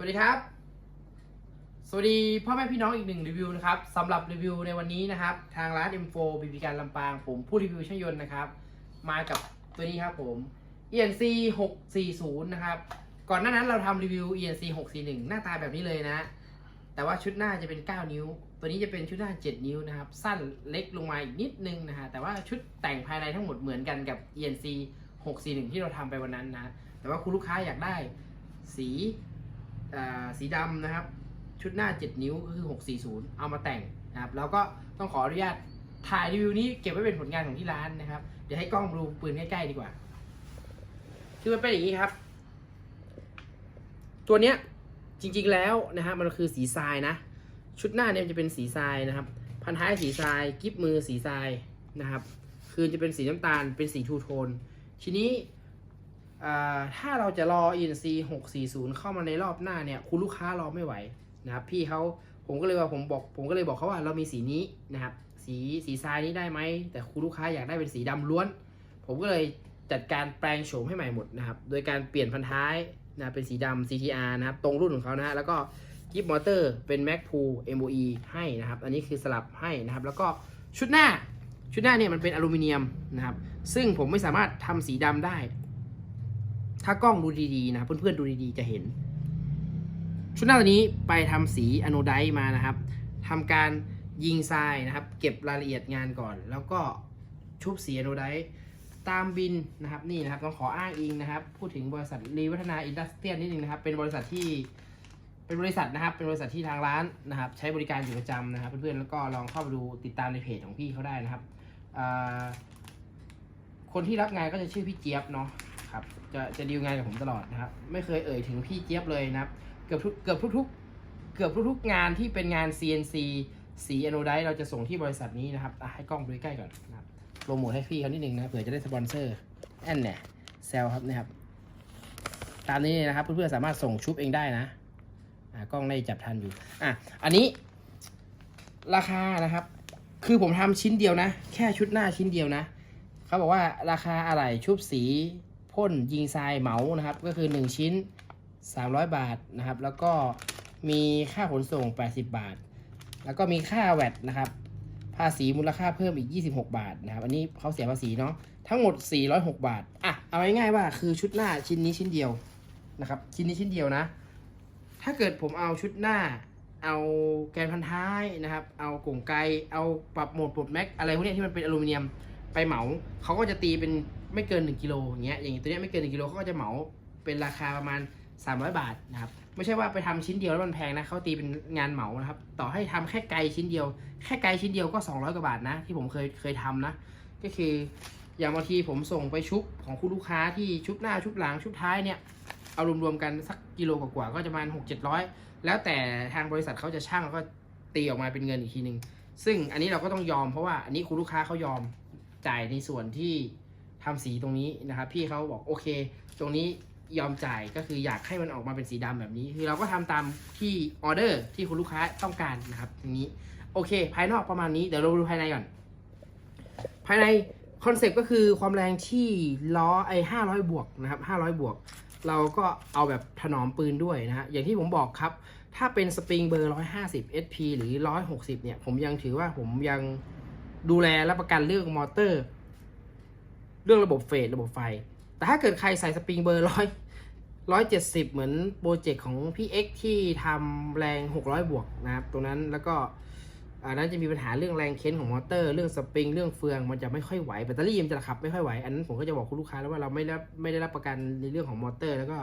สวัสดีครับ สวัสดีพ่อแม่พี่น้องอีกหนึ่งรีวิวนะครับสำหรับรีวิวในวันนี้นะครับ ทางร้าน M4 บีบีการลำปาง ผมผู้รีวิวช่างยนต์นะครับ มากับตัวนี้ครับผม ENC 640นะครับ ก่อนหน้านั้นเราทำรีวิว ENC 641 หน้าตาแบบนี้เลยนะ แต่ว่าชุดหน้าจะเป็น 9 นิ้ว ตัวนี้จะเป็นชุดหน้า 7 นิ้วนะครับ สั้นเล็กลงมาอีกนิดนึงนะฮะ แต่ว่าชุดแต่งภายในทั้งหมดเหมือนกันกับ ENC 641 ที่เราทำไปวันนั้นนะ แต่ว่าคุณลูกค้าอยากได้สี สีดำนะครับ ชุดหน้า 7 นิ้วก็คือ 640 เอามาแต่งนะครับแล้วก็ต้องขออนุญาตถ่ายรีวิวนี้เก็บไว้เป็นผลงานของที่ร้านนะครับ เดี๋ยวให้กล้องดูปืนใกล้ๆดีกว่า คือมันเป็นอย่างนี้ครับ ตัวเนี้ยจริงๆแล้วนะฮะมันคือสีทรายนะ ชุดหน้าเนี่ยมันจะเป็นสีทรายนะครับ พันท้ายสีทรายกิฟมือสีทรายนะครับ คือจะเป็นสีน้ำตาลเป็นสีทูโทน ทีนี้ ถ้าเราจะรอ ENC 640 เข้ามาในรอบหน้าเนี่ย คุณลูกค้ารอไม่ไหวนะครับ พี่เขาผมก็เลยว่าผมบอก ผมก็เลยบอกเขาว่าเรามีสีนี้นะครับ สีสีทรายนี้ได้ไหม แต่คุณลูกค้าอยากได้เป็นสีดำล้วน ผมก็เลยจัดการแปลงโฉมให้ใหม่หมดนะครับ โดยการเปลี่ยนพันท้ายนะเป็นสีดำ CTR นะครับ ตรงรุ่นของเขานะฮะ แล้วก็กิฟมอเตอร์เป็น Mac p o o MOE ให้นะครับ อันนี้คือสลับให้นะครับ แล้วก็ชุดหน้า ชุดหน้าเนี่ยมันเป็นอลูมิเนียมนะครับ ซึ่งผมไม่สามารถทำสีดำได้ ถ้ากล้องดูดีๆนะครับเพื่อนๆดูดีๆจะเห็น ชุดหน้าตัวนี้ไปทำสีอโนไดต์มานะครับทำการยิงทรายนะครับ เก็บรายละเอียดงานก่อน แล้วก็ชุบสีอโนไดต์ตามบินนะครับนี่นะครับต้องขออ้างอิงนะครับ พูดถึงบริษัทรีวัฒนาอินดัสเทรียลนิดนึงนะครับ เป็นบริษัทที่เป็นบริษัทนะครับ เป็นบริษัทที่ทางร้านนะครับ ใช้บริการอยู่ประจำนะครับ เพื่อนๆแล้วก็ลองเข้าไปดูติดตามในเพจของพี่เขาได้นะครับคนที่รับงานก็จะชื่อพี่เจี๊ยบเนาะ ครับจะจะดีลงานกับผมตลอดนะครับ ไม่เคยเอ่ยถึงพี่เจี๊ยบเลยนะครับ เกือบทุกเกือบทุกๆ เกือบทุกๆงานที่เป็นงาน CNC สีอโนไดเราจะส่งที่บริษัทนี้นะครับให้กล้องดูใกล้ก่อนนะครับโปรโมทให้พี่เขานิดนึงนะเผื่อจะได้สปอนเซอร์แอนเนี่ยเซลครับนะครับ ตามนี้นะครับเพื่อนๆสามารถส่งชุบเองได้นะกล้องได้จับทันอยู่อะอันนี้ ราคานะครับ คือผมทำชิ้นเดียวนะ แค่ชุดหน้าชิ้นเดียวนะเขาบอกว่าราคาอะไหล่ชุบสี พ่นยิงทรายเหมานะครับ ก็คือ 1 ชิ้น 300 บาทนะครับ แล้วก็มีค่าขนส่ง 80 บาท แล้วก็มีค่าแวดนะครับ ภาษีมูลค่าเพิ่มอีก 26 บาทนะครับ อันนี้เขาเสียภาษีเนาะทั้งหมด 406 บาทอะเอาง่ายๆว่าคือชุดหน้าชิ้นนี้ชิ้นเดียวนะครับ ชิ้นนี้ชิ้นเดียวนะ ถ้าเกิดผมเอาชุดหน้า เอาแกนพันท้ายนะครับ เอากล่องไกลเอาปรับโหมดปลดแม็กอะไรพวกนี้ที่มันเป็นอลูมิเนียมไปเหมาเขาก็จะตีเป็น ไม่เกิน 1กิโลอย่างเงี้ยอย่างตัวเนี้ยไม่เกิน1กิโลเขาก็จะเหมาเป็นราคาประมาณ 300 บาทนะครับไม่ใช่ว่าไปทำชิ้นเดียวแล้วมันแพงนะเขาตีเป็นงานเหมานะครับต่อให้ทำแค่ไกลชิ้นเดียว แค่ไกลชิ้นเดียวก็ 200กว่าบาทนะ ที่ผมเคยเคยทำนะ ก็คืออย่างบางทีผมส่งไปชุบของคุณลูกค้าที่ชุบหน้าชุบหลังชุบท้ายเนี่ยเอารวมๆกันสักกิโลกว่าๆก็จะประมาณหกเจ็ดร้อยแล้วแต่ทางบริษัทเขาจะช่างแล้วก็ตีออกมาเป็นเงินอีกทีหนึ่งซึ่งอันนี้เราก็ต้องยอมเพราะว่าอันนี้คุณลูกค้าเขายอมจ่ายในส่วนที่ ทำสีตรงนี้นะครับ พี่เขาบอกโอเค ตรงนี้ยอมจ่ายก็คืออยากให้มันออกมาเป็นสีดำแบบนี้ คือเราก็ทำตามที่ออเดอร์ที่คุณลูกค้าต้องการนะครับอย่างนี้โอเค ภายนอกประมาณนี้เดี๋ยวเราดูภายในก่อน ภายในคอนเซปต์ก็คือความแรงที่ล้อไอ้ห้าร้อยบวกนะครับห้าร้อยบวก เราก็เอาแบบถนอมปืนด้วยนะฮะอย่างที่ผมบอกครับ ถ้าเป็นสปริงเบอร์150 SP หรือ160เนี่ย ผมยังถือว่าผมยังดูแลและประกันเรื่องมอเตอร์ เรื่องระบบเฟสระบบไฟ แต่ถ้าเกิดใครใส่สปริงเบอร์100 170เจ็ดสิบเหมือนโปรเจกต์ของพี่ X ที่ทำแรง600บวกนะครับตรงนั้นแล้วก็อันนั้นจะมีปัญหาเรื่องแรงเค้นของมอเตอร์ เรื่องสปริง เรื่องเฟืองมันจะไม่ค่อยไหวแบตเตอรี่มันจะขับไม่ค่อยไหว อันนั้นผมก็จะบอกคุณลูกค้าแล้วว่าเราไม่ได้ไม่ได้รับประกันในเรื่องของมอเตอร์ แล้วก็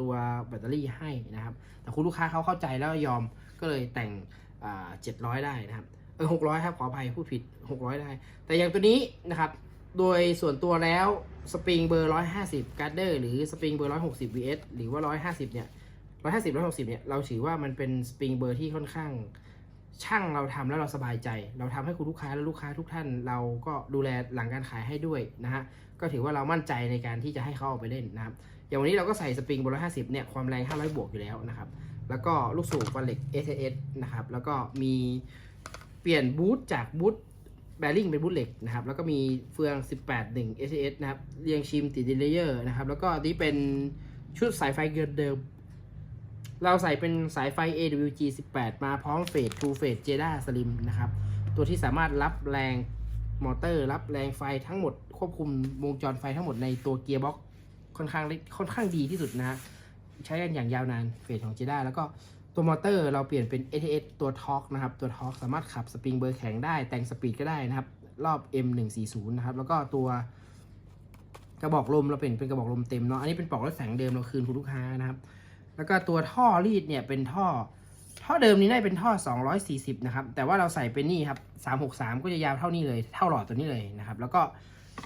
ตัวแบตเตอรี่ให้นะครับ แต่คุณลูกค้าเขาเข้าใจแล้วยอมก็เลยแต่งเจ็ดร้อยได้นะครับเออหกร้อยครับขออภัยพูดผิดหกร้อยได้ แต่อย่างตัวนี้นะครับ โดยส่วนตัวแล้วสปริงเบอร์ร้อยห้าสิบการ์เดอร์หรือสปริงเบอร์ร้อยหกสิบ vs หรือว่าร้อยห้าสิบเนี่ยร้อยห้าสิบร้อยหกสิบเนี่ย เราถือว่ามันเป็นสปริงเบอร์ที่ค่อนข้าง ช่างเราทำแล้วเราสบายใจ เราทำให้คุณลูกค้าและลูกค้าทุกท่าน เราก็ดูแลหลังการขายให้ด้วยนะฮะ ก็ถือว่าเรามั่นใจในการที่จะให้เขาเอาไปเล่นนะครับ อย่างวันนี้เราก็ใส่สปริงเบนร้อยห้าสิบเนี่ย ความแรง 500 บวกอยู่แล้วนะครับ แล้วก็ลูกสูบฟันเหล็ก s s นะครับ แล้วก็มีเปลี่ยนบูทจากบูท แบริ่งเป็นบูทเหล็กนะครับ แล้วก็มีเฟือง 18 1 s s นะครับ เรียงชิมติดเลเยอร์นะครับ แล้วก็นี่เป็นชุดสายไฟเกินเดิม เราใส่เป็นสายไฟ AWG 18 มาพร้อมเฟส True Phase Jeda Slim นะครับ ตัวที่สามารถรับแรงมอเตอร์ รับแรงไฟทั้งหมด ควบคุมวงจรไฟทั้งหมดในตัวเกียร์บ็อกค่อนข้างค่อนข้างดีที่สุดนะฮะใช้กันอย่างยาวนานเฟสของ Jeda แล้วก็ ตัวมอเตอร์เราเปลี่ยนเป็น ATS ตัวทอร์กนะครับ ตัวทอร์กสามารถขับสปริงเบอร์แข็งได้ แต่งสปีดก็ได้นะครับ รอบ M140 นะครับ แล้วก็ตัวกระบอกลมเราเป็นเป็นกระบอกลมเต็มเนาะ อันนี้เป็นปลอกรถแสงเดิมเราคืนคุณลูกค้านะครับ แล้วก็ตัวท่อรีดเนี่ยเป็นท่อ ท่อเดิมนี้ได้เป็นท่อ 240 นะครับ แต่ว่าเราใส่เป็นนี่ครับ 363 ก็จะยาวเท่านี้เลย เท่าหลอดตัวนี้เลยนะครับ แล้วก็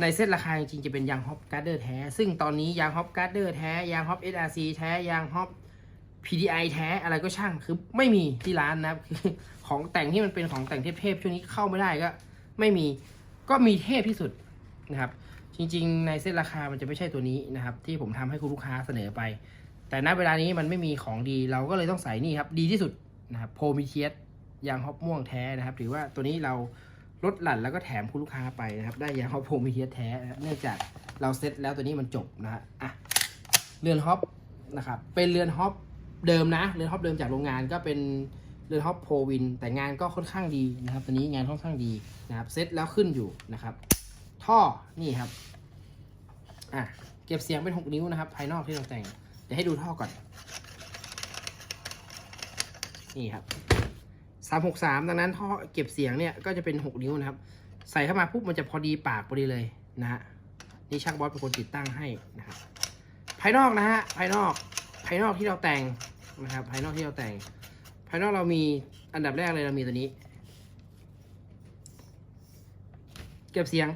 ในเซตราคาจริงๆจะเป็นยางฮอปการ์เดอร์แท้ ซึ่งตอนนี้ยางฮอปการ์เดอร์แท้ ยางฮอป SRC แท้ ยางฮอป PDI แท้อะไรก็ช่างคือไม่มีที่ร้านนะครับคือของแต่งที่มันเป็นของแต่งเทพๆช่วงนี้เข้าไม่ได้ก็ ไม่มีก็มีเทพที่สุดนะครับ จริงๆ ในเส้นราคามันจะไม่ใช่ตัวนี้นะครับ ที่ผมทำให้คุณลูกค้าเสนอไป แต่ณเวลานี้มันไม่มีของดีเราก็เลยต้องใส่นี่ครับ ดีที่สุดนะครับโพมิเทียสยางฮอปม่วงแท้นะครับถือว่าตัวนี้เราลดหลั่นแล้วก็แถมคุณลูกค้าไปนะครับ ได้ยางฮอปโพมิเทียสแท้นะเนื่องจากเราเซ็ตแล้วตัวนี้มันจบนะฮะอะเรือนฮอปนะครับเป็นเรือนฮอป เดิมนะเรือนฮอปเดิมจากโรงงานก็เป็นเรือนฮอปโพวิน แต่งานก็ค่อนข้างดีนะครับตัวนี้งานค่อนข้างดีนะครับเซ็ตแล้วขึ้นอยู่นะครับ ท่อนี่ครับอะเก็บเสียงเป็น 6 นิ้วนะครับ ภายนอกที่เราแต่งเดี๋ยวให้ดูท่อก่อน นี่ครับ 363 ดังนั้นท่อเก็บเสียงเนี่ยก็จะเป็น 6 นิ้วนะครับ ใส่เข้ามาปุ๊บมันจะพอดีปากพอดีเลยนะฮะนี่ช่างบอสเป็นคนติดตั้งให้นะครับ ภายนอกนะฮะภายนอกภายนอกที่เราแต่ง นะครับภายนอกที่เราแต่ง ภายนอกเรามีอันดับแรกเลยเรามีตัวนี้ เก็บเสียง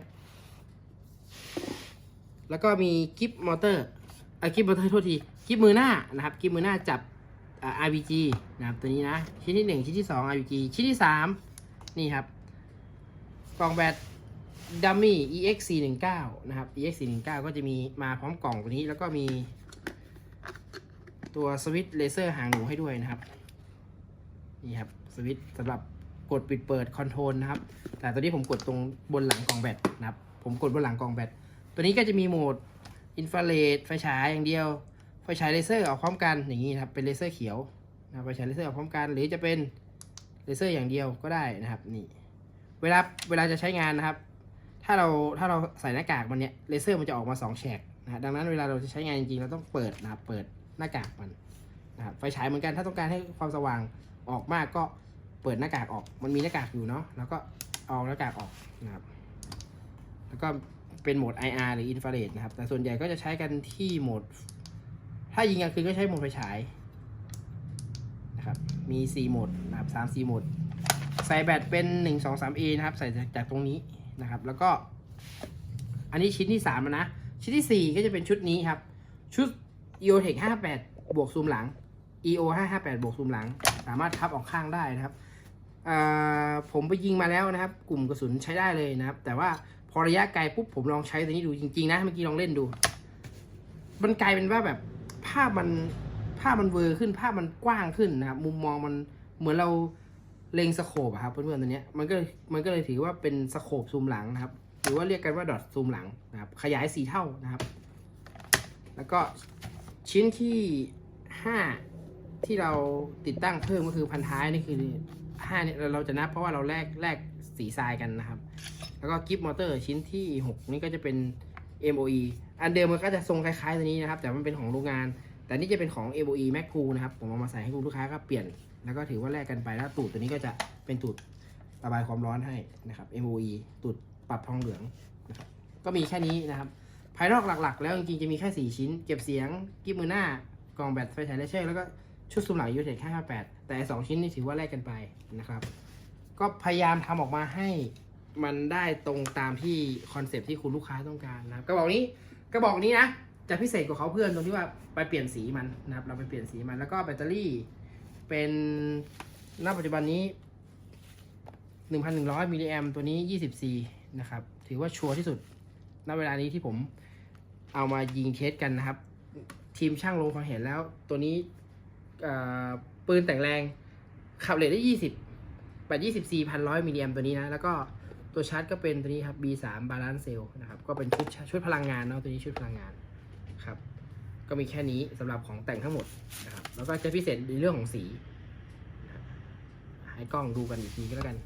แล้วก็มีกิฟมอเตอร์อะกิฟมอเตอร์โทษทีกิฟมือหน้านะครับกิฟมือหน้าจับ RBG นะครับตัวนี้นะ ชิ้นที่หนึ่งชิ้นที่สอง RBG ชิ้นที่สามนี่ครับ กล่องแบตดัมมี่ EX 4 1 9 นะครับ EX 4 1 9 ก็จะมีมาพร้อมกล่องตัวนี้แล้วก็มี ตัวสวิตช์เลเซอร์หางหนูให้ด้วยนะครับ นี่ครับสวิตช์สำหรับกดปิดเปิดคอนโทรลนะครับ แต่ตัวนี้ผมกดตรงบนหลังกล่องแบตนะครับ ผมกดบนหลังกล่องแบต ตัวนี้ก็จะมีโหมดอินฟราเรดไฟฉายอย่างเดียว ไฟฉายเลเซอร์ออกพร้อมกันอย่างนี้นะครับ เป็นเลเซอร์เขียวนะไฟฉายเลเซอร์ออกพร้อมกัน หรือจะเป็นเลเซอร์อย่างเดียวก็ได้นะครับ นี่ เวลาเวลาจะใช้งานนะครับ ถ้าเราถ้าเราใส่หน้ากากมันเนี้ยเลเซอร์มันจะออกมาสองแฉกนะฮะดังนั้นเวลาเราจะใช้งานจริงๆเราต้องเปิดนะครับ เปิด หน้ากากมันนะครับไฟฉายเหมือนกันถ้าต้องการให้ความสว่างออกมากก็เปิดหน้ากากออก มันมีหน้ากากอยู่เนาะแล้วก็เอาหน้ากากออกนะครับ แล้วก็เป็นโหมด IR หรือ Infrared นะครับ แต่ส่วนใหญ่ก็จะใช้กันที่โหมด ถ้ายิงกลางคืนก็ใช้โหมดไฟฉายนะครับมี 4 โหมดนะครับ3 4โหมด ใส่แบตเป็น 1 2 3 A นะครับ ใส่จากตรงนี้นะครับ แล้วก็ อันนี้ชิ้นที่3แล้วนะ ชิ้นที่ 4 ก็จะเป็นชุดนี้ครับ ชุด EOTech 58 บวกซูมหลัง EO 558 บวกซูมหลัง สามารถทับออกข้างได้นะครับผมไปยิงมาแล้วนะครับ กลุ่มกระสุนใช้ได้เลยนะครับ แต่ว่าพอระยะไกลปุ๊บผมลองใช้ตัวนี้ดูจริง ๆ นะเมื่อกี้ลองเล่นดู มันกลายเป็นว่าแบบภาพมันภาพมันเวอร์ขึ้นภาพมันกว้างขึ้นนะครับ มุมมองมันเหมือนเราเล็งสโคปครับเพื่อนๆตัวเนี้ยมันก็มันก็เลยถือว่าเป็นสโคปซูมหลังนะครับ หรือว่าเรียกกันว่าดอทซูมหลังนะครับ ขยายสีเท่านะครับ แล้วก็ ชิ้นที่ห้าที่เราติดตั้งเพิ่มก็คือพันท้ายนี่คือห้าเนี่ยเราจะนับเพราะว่าเราแลกแลกสีทรายกันนะครับ แล้วก็กิฟต์มอเตอร์ชิ้นที่6นี่ก็จะเป็น MOE อันเดิมมันก็จะทรงคล้ายๆตัวนี้นะครับ แต่มันเป็นของโรงงาน แต่นี่จะเป็นของ MOE Mac Cool นะครับ ผมเอามาใส่ให้คุณลูกค้าก็เปลี่ยน แล้วก็ถือว่าแลกกันไปแล้วตูดตัวนี้ก็จะเป็นตูดระบายความร้อนให้นะครับ MOE ตูดปรับทองเหลืองนะครับก็มีแค่นี้นะครับ ภายนอกหลักๆ แล้วจริงๆจะมีแค่ 4 ชิ้น เก็บเสียงกิฟมือหน้ากล่องแบตไฟฉายเละเซอร์แล้วก็ชุดซูมหลังยูเทคแค่58 แต่ไอ้สองชิ้นนี่ถือว่าแลกกันไปนะครับ ก็พยายามทำออกมาให้มันได้ตรงตามที่คอนเซปต์ที่คุณลูกค้าต้องการนะครับกระบอกนี้กระบอกนี้นะจะพิเศษกว่าเขาเพื่อนตรงที่ว่าไปเปลี่ยนสีมันนะครับเราไปเปลี่ยนสีมันแล้วก็แบตเตอรี่เป็นณปัจจุบันนี้ 1,100มิลลิแอมตัวนี้ 20C นะครับ ถือว่าชัวร์ที่สุดณเวลานี้ที่ผม เอามายิงเทสกันนะครับ ทีมช่างลงความเห็นแล้ว ตัวนี้ปืนแต่งแรงขับเรทได้ 20แบต24พันร้อยมิลลิแอมตัวนี้นะ แล้วก็ตัวชาร์จก็เป็นตัวนี้ครับ B3 Balance Cell นะครับ ก็เป็นชุดชุดพลังงานเนาะตัวนี้ชุดพลังงานครับ ก็มีแค่นี้สำหรับของแต่งทั้งหมดนะครับ แล้วก็จะพิเศษในเรื่องของสี ให้กล้องดูกันอีกทีก็แล้วกัน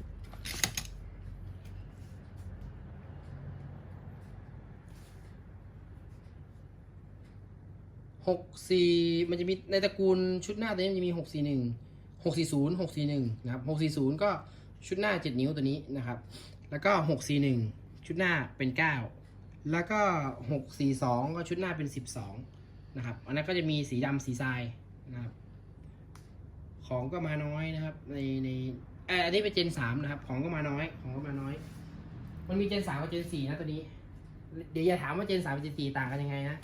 หกสี่มันจะมีในตระกูลชุดหน้าตัวนี้มันจะมีหกสี่หนึ่งหกสี่ศูนย์หกสี่หนึ่งนะครับหกสี่ศูนย์ก็ชุดหน้าเจ็ดนิ้วตัวนี้นะครับ แล้วก็หกสี่หนึ่งชุดหน้าเป็นเก้าแล้วก็หกสี่สองก็ชุดหน้าเป็นสิบสองนะครับ อันนั้นก็จะมีสีดำสีทรายนะครับ ของก็มาน้อยนะครับ ในในเอออันนี้เป็นเจนสามนะครับ ของก็มาน้อย ของก็มาน้อย มันมีเจนสามกับเจนสี่นะตัวนี้ เดี๋ยวอย่าถามว่าเจนสามกับเจนสี่ต่างกันยังไงนะ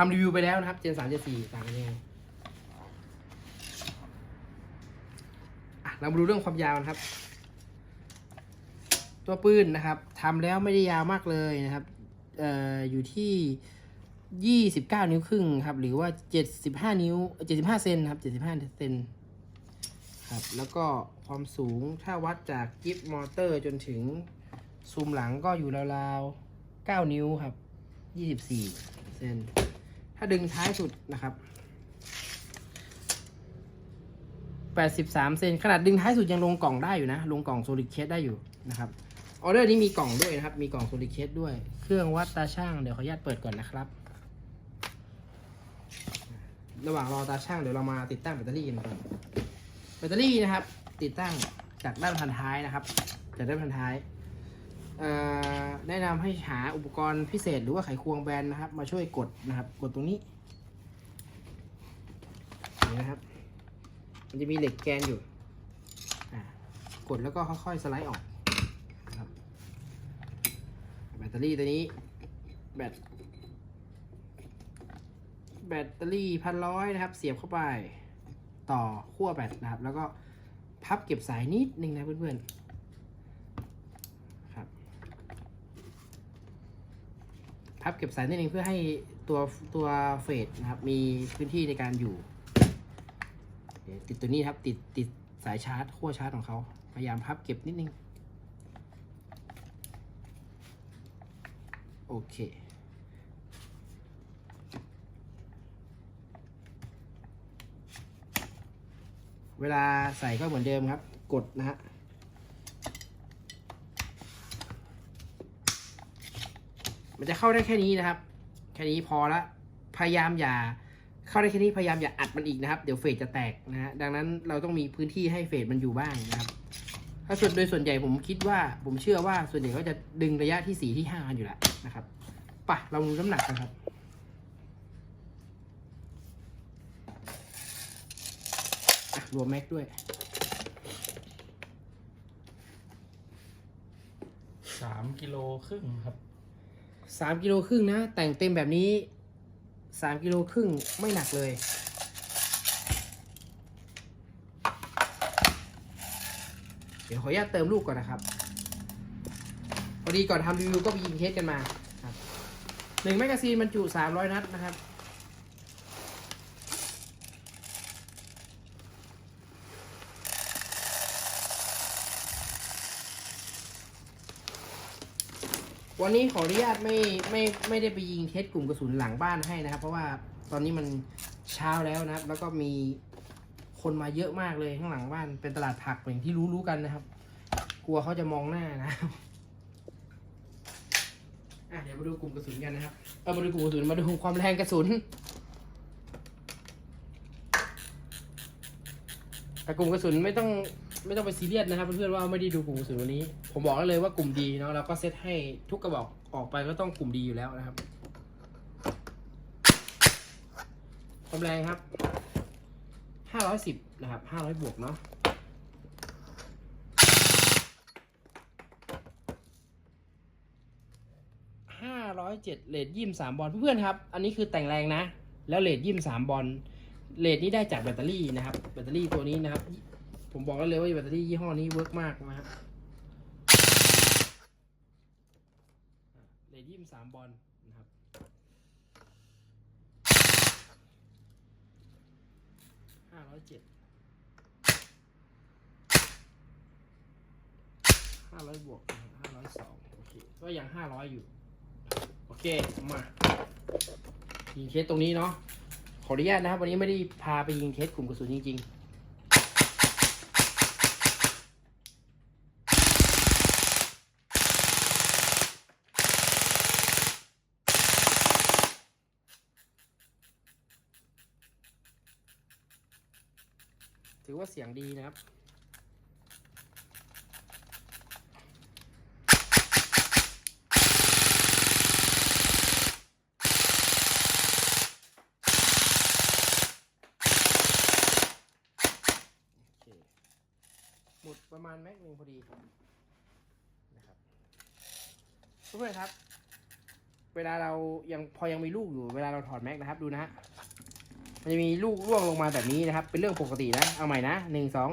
ทำรีวิวไปแล้วนะครับ เจนสามเจนสี่ต่างกันยังไงเรามาดูเรื่องความยาวนะครับ ตัวปืนนะครับทำแล้วไม่ได้ยาวมากเลยนะครับเอ่ออยู่ที่ยี่สิบเก้านิ้วครึ่งครับ หรือว่าเจ็ดสิบห้านิ้วเจ็ดสิบห้าเซนครับเจ็ดสิบห้าเซนครับ แล้วก็ความสูงถ้าวัดจากกิฟมอเตอร์จนถึงซูมหลังก็อยู่ราวๆเก้านิ้วครับยี่สิบสี่เซน ถ้าดึงท้ายสุดนะครับ83 เซนขนาดดึงท้ายสุดยังลงกล่องได้อยู่นะ ลงกล่องโซลิดเคสได้อยู่นะครับออเดอร์นี้มีกล่องด้วยนะครับ มีกล่องโซลิดเคสด้วย เครื่องวัดตาช่างเดี๋ยวขออนุญาตเปิดก่อนนะครับ ระหว่างรอตาช่างเดี๋ยวเรามาติดตั้งแบตเตอรี่กันก่อนแบตเตอรี่นะครับ ติดตั้งจากด้านพันท้ายนะครับจากด้านพันท้าย แนะนำให้หาอุปกรณ์พิเศษหรือว่าไขควงแบนนะครับ มาช่วยกดนะครับ กดตรงนี้นี่นะครับ มันจะมีเหล็กแกนอยู่กดแล้วก็ค่อยๆสไลด์ออกนะครับแบตเตอรี่ตัวนี้แบตแบตเตอรี่พันร้อยนะครับ เสียบเข้าไปต่อขั้วแบตนะครับ แล้วก็พับเก็บสายนิดนึงนะเพื่อนๆครับ พับเก็บสายนิดนึงเพื่อให้ตัวตัวเฟดนะครับมีพื้นที่ในการอยู่ติดตัวนี้ครับติดติดสายชาร์จขั้วชาร์จของเขาพยายามพับเก็บนิดนึงโอเคเวลาใส่ก็เหมือนเดิมครับ กดนะฮะ มันจะเข้าได้แค่นี้นะครับ แค่นี้พอละพยายามอย่า เข้าได้แค่นี้พยายามอย่าอัดมันอีกนะครับ เดี๋ยวเฟดจะแตกนะฮะดังนั้นเราต้องมีพื้นที่ให้เฟดมันอยู่บ้างนะครับ ถ้าส่วนโดยส่วนใหญ่ผมคิดว่าผมเชื่อว่าส่วนใหญ่ก็จะดึงระยะที่สี่ที่ห้ากันอยู่แล้วนะครับป่ะเราดูน้ำหนักนะครับอะรวมแม็กด้วยสามกิโลครึ่งครับ สามกิโลครึ่งนะ แต่งเต็มแบบนี้สามกิโลครึ่งไม่หนักเลย เดี๋ยวขออนุญาตเติมลูกก่อนนะครับพอดีก่อนทำรีวิวก็ไปยิงเทสกันมาครับหนึ่งแมกกาซีนบรรจุสามร้อยนัดนะครับ วันนี้ขออนุญาตไม่ไม่ไม่ได้ไปยิงเทสกลุ่มกระสุนหลังบ้านให้นะครับ เพราะว่าตอนนี้มันเช้าแล้วนะครับ แล้วก็มีคนมาเยอะมากเลยข้างหลังบ้านเป็นตลาดผักอย่างที่รู้รู้กันนะครับ กลัวเขาจะมองหน้านะครับอะเดี๋ยวมาดูกลุ่มกระสุนกันนะครับเออมาดูกลุ่มกระสุนมาดูความแรงกระสุนแต่กลุ่มกระสุนไม่ต้อง ไม่ต้องไปซีเรียสนะครับเพื่อนๆว่าไม่ได้ดูกลุ่มกระสุนวันนี้ ผมบอกได้เลยว่ากลุ่มดีเนาะเราก็เซตให้ทุกกระบอกออกไปก็ต้องกลุ่มดีอยู่แล้วนะครับความแรงครับห้าร้อยสิบนะครับห้าร้อยบวกเนาะห้าร้อยเจ็ดเลทยี่มสามบอลเพื่อนๆครับ อันนี้คือแต่งแรงนะ แล้วเลทยี่มสามบอลเลทนี้ได้จากแบตเตอรี่นะครับ แบตเตอรี่ตัวนี้นะครับ ผมบอกได้เลยว่าแบตเตอรี่ยี่ห้อนี้เวิร์กมากนะครับเลทยี่มสามบอลนะครับ ห้าร้อยเจ็ด ห้าร้อยบวกห้าร้อยสองโอเค ก็ยังห้าร้อยอยู่ โอเค มายิงเทสตรงนี้เนาะ ขออนุญาตนะครับ วันนี้ไม่ได้พาไปยิงเทสกลุ่มกระสุนจริง ๆ ว่าเสียงดีนะครับ หมดประมาณแม็กหนึ่งพอดีนะครับเพื่อนครับ เวลาเรายังพอยังมีลูกอยู่ เวลาเราถอดแม็กนะครับดูนะฮะ มันจะมีลูกร่วงลงมาแบบนี้นะครับ เป็นเรื่องปกตินะ เอาใหม่นะหนึ่งสอง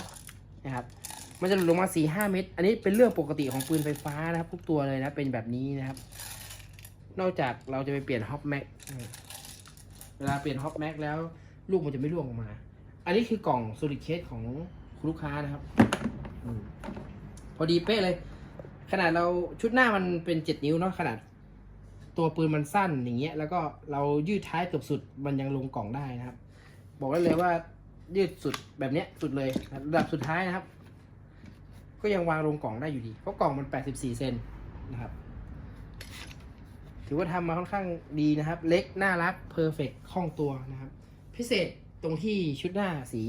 นะครับ มันจะหล่นลงมาสี่ห้าเม็ด อันนี้เป็นเรื่องปกติของปืนไฟฟ้านะครับ ทุกตัวเลยนะ เป็นแบบนี้นะครับ นอกจากเราจะไปเปลี่ยนฮอปแม็ก เวลาเปลี่ยนฮอปแม็กแล้ว ลูกมันจะไม่ร่วงออกมา อันนี้คือกล่องโซลิดเคสของคุณลูกค้านะครับอพอดีเป๊ะเลย ขนาดเราชุดหน้ามันเป็นเจ็ดนิ้วเนาะขนาดตัวปืนมันสั้นอย่างเงี้ยแล้วก็เรายืดท้ายเกือบสุดมันยังลงกล่องได้นะครับ บอกได้เลยว่ายืดสุดแบบเนี้ยสุดเลยระดับสุดท้ายนะครับ ก็ยังวางลงกล่องได้อยู่ดี เพราะกล่องมัน 84 เซนนะครับ ถือว่าทำมาค่อนข้างดีนะครับ เล็กน่ารักเพอร์เฟกคล่องตัวนะครับ พิเศษตรงที่ชุดหน้าสี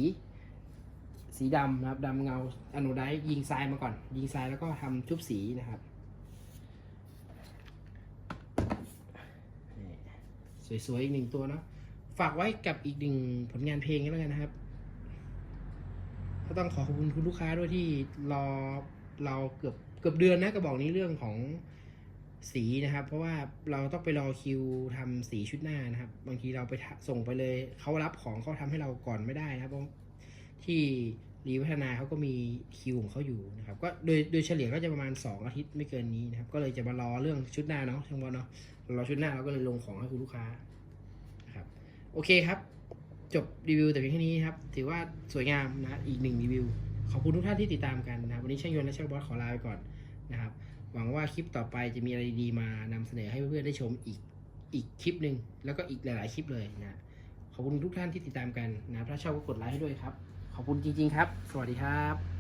สีดำนะครับดำเงาอโนไดยิงทรายมาก่อน ยิงทรายแล้วก็ทำชุบสีนะครับ สวยๆอีกหนึ่งตัวเนาะ ฝากไว้กับอีกหนึ่งผลงานเพลงกันแล้วกันนะครับ ก็ต้องขอขอบคุณคุณลูกค้าด้วยที่รอเราเกือบเกือบเดือนนะกระบอกนี้เรื่องของสีนะครับ เพราะว่าเราต้องไปรอคิวทำสีชุดหน้านะครับ บางทีเราไปส่งไปเลยเขารับของเขาทำให้เราก่อนไม่ได้นะครับที่รีวัฒนาเขาก็มีคิวของเขาอยู่นะครับ ก็โดยโดยเฉลี่ยก็จะประมาณ 2 อาทิตย์ไม่เกินนี้นะครับ ก็เลยจะมารอเรื่องชุดหน้าเนาะทั้งวันเนาะรอชุดหน้าเราก็เลยลงของให้คุณลูกค้า โอเคครับ จบรีวิวแต่เพียงแค่นี้ครับ ถือว่าสวยงามนะอีกหนึ่งรีวิว ขอบคุณทุกท่านที่ติดตามกันนะครับ วันนี้ช่างยนต์และช่างบอสขอลาไปก่อนนะครับ หวังว่าคลิปต่อไปจะมีอะไรดีๆมานำเสนอให้เพื่อนๆได้ชมอีกอีกคลิปหนึ่งแล้วก็อีกหลายๆคลิปเลยนะขอบคุณทุกท่านที่ติดตามกันนะถ้าชอบก็กดไลค์ให้ด้วยครับ ขอบคุณจริงๆครับ สวัสดีครับ